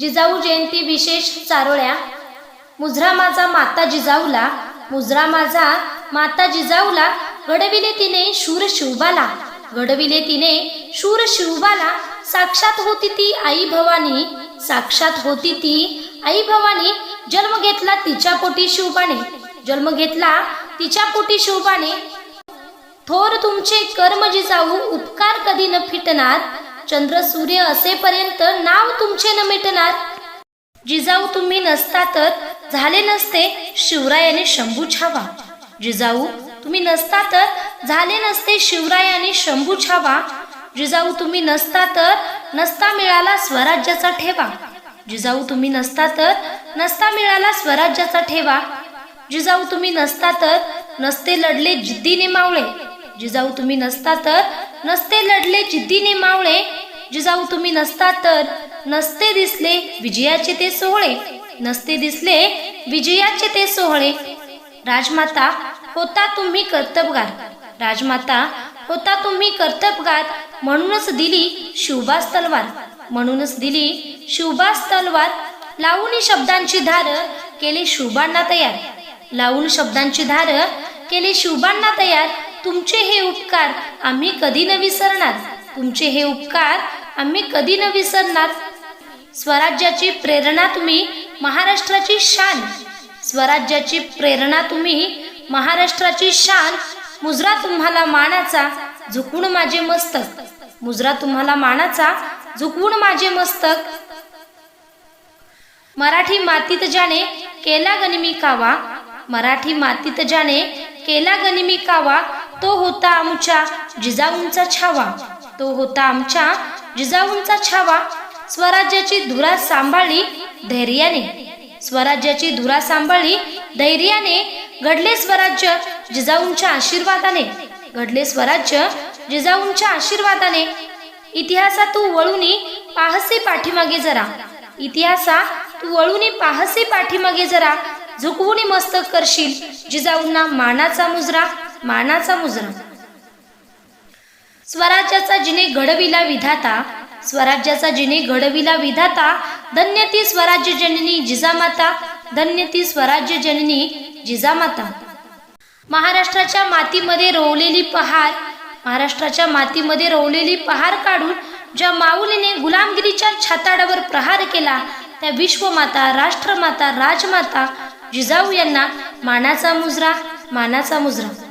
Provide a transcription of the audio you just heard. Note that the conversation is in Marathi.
जिजाऊ जयंती विशेष चारोळ्या. मुजरा माझा माता जिजाऊला मुजरा माझा माता जिजाऊला घडविले तिने शूर शिवबाला. घडविले तिने शूर शिवबाला साक्षात होती ती आई भवानी. साक्षात होती ती आई भवानी जन्म घेतला तिच्या पोटी शिवबाने. जन्म घेतला तिच्या पोटी शिवबाने. थोर तुमचे कर्म जिजाऊ उपकार कधी न फिटणार. चंद्र सूर्य असेपर्यंत नाव तुमचे न मिटणार. जिजाऊ तुम्ही नसता तर झाले नसते शिवरायाने शंभू छावा जिजाऊ तुम्ही नसता तर झाले नसते शिवरायाने शंभू छावा जिजाऊ तुम्ही नसता तर नसता मिळाला स्वराज्याचा ठेवा. जिजाऊ तुम्ही नसता तर नसता मिळाला स्वराज्याचा ठेवा. जिजाऊ तुम्ही नसता तर नसते लढले जिद्दीने मावळे. जिजाऊ तुम्ही नसता तर नसते लढले जिद्दीने मावळे. जिजाऊ तुम्ही नसता तर? नसते दिसले विजयाचे ते सोहळे. नसते दिसले विजयाचे ते सोहळे. राजमाता होता तुम्ही कर्तबगार. राजमाता होता तुम्ही कर्तबगार. म्हणूनच दिली शिवबास तलवार. म्हणूनच दिली शिवबास तलवार. लावून शब्दांची धार केले शुभांना तयार. लावून शब्दांची धार केले शुभांना तयार. तुमचे हे उपकार आम्ही कधी न विसरणार. तुमचे हे उपकार आम्ही कधी न विसरणार. स्वराज्याची प्रेरणा तुम्ही महाराष्ट्राची शान. स्वराज्याची प्रेरणा तुम्ही महाराष्ट्राची शान. मुजरा तुम्हाला मानाचा झुकवून माझे मस्तक. मुजरा तुम्हाला मानाचा झुकवून माझे मस्तक. मराठी मातीत जाणे केला गनिमी कावा. मराठी मातीत जाणे केला गनिमी कावा. तो होता आमच्या जिजाऊंचा छावा. तो होता आमच्या जिजाऊंचा छावा स्वराज्याची धुरा सांभाळली धैर्याने. स्वराज्याची धुरा सांभाळली धैर्याने घडले स्वराज्य जिजाऊंच्या आशीर्वादाने. घडले स्वराज्य जिजाऊंच्या आशीर्वादाने. इतिहासा तू वळूनी पाहसे पाठीमागे जरा. इतिहासा तू वळूनी पाहसे पाठीमागे जरा. झुकवून मस्तक करशील जिजाऊंना मानाचा मुजरा मानाचा मुजरा. स्वराज्याचा जिने घडविला विधाता स्वराज्याचा जिने घडविला विधाता धन्य ती स्वराज्य जननी जिजामाता धन्य ती स्वराज्य जननी जिजामाता. महाराष्ट्राच्या मातीमध्ये रोवलेली पहार महाराष्ट्राच्या मातीमध्ये रोवलेली पहार काढून ज्या माऊलीने गुलामगिरीच्या छाताडावर प्रहार केला त्या विश्वमाता राष्ट्रमाता राजमाता जिजाऊ यांना मानाचा मुजरा मानाचा मुजरा.